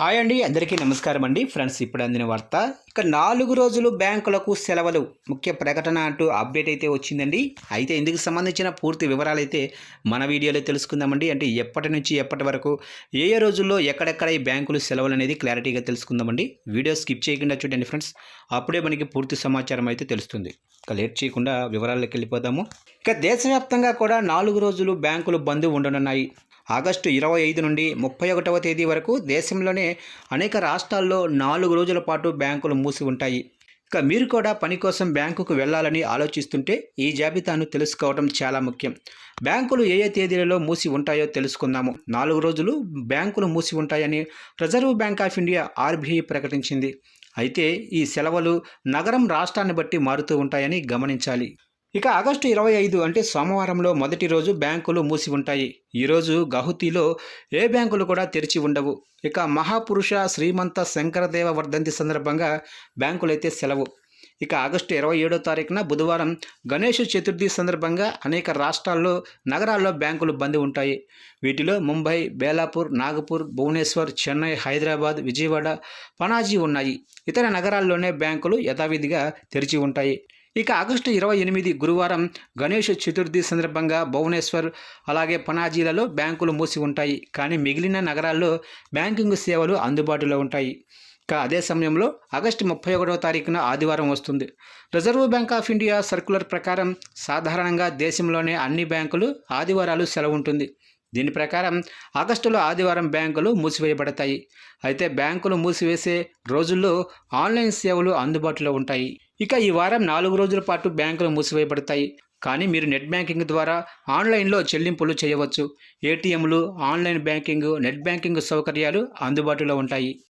Hi అండి అందరికీ నమస్కారం అండి. ఫ్రెండ్స్ ఇప్పుడు అందిన వార్త. ఇక నాలుగు రోజులు బ్యాంకులకు సెలవులు. ముఖ్య ప్రకటన అంటూ అప్డేట్ అయితే వచ్చిందండి. అయితే ఇందుకు సంబంధించిన పూర్తి వివరాలు అయితే మన వీడియోలో తెలుసుకుందామండి. అంటే ఎప్పటి నుంచి ఎప్పటి వరకు ఏ ఏ రోజుల్లో ఎక్కడెక్కడ ఈ బ్యాంకులు సెలవులు అనేది క్లారిటీగా తెలుసుకుందామండి. వీడియో స్కిప్ చేయకుండా చూడండి ఫ్రెండ్స్. అప్పుడే మనకి పూర్తి సమాచారం అయితే తెలుస్తుంది. ఇక లేట్ చేయకుండా వివరాల్లోకి వెళ్ళిపోదాము. ఇక దేశవ్యాప్తంగా కూడా నాలుగు రోజులు బ్యాంకులు బంద్ ఉండనున్నాయి. ఆగస్టు ఇరవై ఐదు నుండి ముప్పై ఒకటవ తేదీ వరకు దేశంలోనే అనేక రాష్ట్రాల్లో నాలుగు రోజుల పాటు బ్యాంకులు మూసి ఉంటాయి. ఇక మీరు కూడా పని కోసం బ్యాంకుకు వెళ్ళాలని ఆలోచిస్తుంటే ఈ జాబితాను తెలుసుకోవడం చాలా ముఖ్యం. బ్యాంకులు ఏ ఏ తేదీలలో మూసి ఉంటాయో తెలుసుకుందాము. నాలుగు రోజులు బ్యాంకులు మూసి ఉంటాయని Reserve Bank of India RBI ప్రకటించింది. అయితే ఈ సెలవులు నగరం రాష్ట్రాన్ని బట్టి మారుతూ ఉంటాయని గమనించాలి. ఇక ఆగస్టు ఇరవై ఐదు అంటే సోమవారంలో మొదటి రోజు బ్యాంకులు మూసి ఉంటాయి. ఈరోజు గహుతిలో ఏ బ్యాంకులు కూడా తెరిచి ఉండవు. ఇక మహాపురుష శ్రీమంత శంకరదేవ వర్ధంతి సందర్భంగా బ్యాంకులైతే సెలవు. ఇక ఆగస్టు ఇరవై ఏడో తారీఖున బుధవారం గణేష్ చతుర్థి సందర్భంగా అనేక రాష్ట్రాల్లో నగరాల్లో బ్యాంకులు బంద్ ఉంటాయి. వీటిలో ముంబై బేలాపూర్ నాగపూర్ భువనేశ్వర్ చెన్నై హైదరాబాద్ విజయవాడ పనాజీ ఉన్నాయి. ఇతర నగరాల్లోనే బ్యాంకులు యథావిధిగా తెరిచి ఉంటాయి. ఇక ఆగస్టు ఇరవై ఎనిమిది గురువారం గణేష్ చతుర్థి సందర్భంగా భువనేశ్వర్ అలాగే పనాజీలలో బ్యాంకులు మూసి ఉంటాయి. కానీ మిగిలిన నగరాల్లో బ్యాంకింగ్ సేవలు అందుబాటులో ఉంటాయి. ఇక అదే సమయంలో ఆగస్టు ముప్పై ఒకటవ తారీఖున ఆదివారం వస్తుంది. Reserve Bank of India circular ప్రకారం సాధారణంగా దేశంలోనే అన్ని బ్యాంకులు ఆదివారాలు సెలవు ఉంటుంది. దీని ప్రకారం ఆగస్టులో ఆదివారం బ్యాంకులు మూసివేయబడతాయి. అయితే బ్యాంకులు మూసివేసే రోజుల్లో ఆన్లైన్ సేవలు అందుబాటులో ఉంటాయి. ఇక ఈ వారం నాలుగు రోజుల పాటు బ్యాంకులు మూసివేయబడతాయి. కానీ మీరు నెట్ బ్యాంకింగ్ ద్వారా ఆన్లైన్లో చెల్లింపులు చేయవచ్చు. ఏటీఎంలు ఆన్లైన్ బ్యాంకింగ్ నెట్ బ్యాంకింగ్ సౌకర్యాలు అందుబాటులో ఉంటాయి.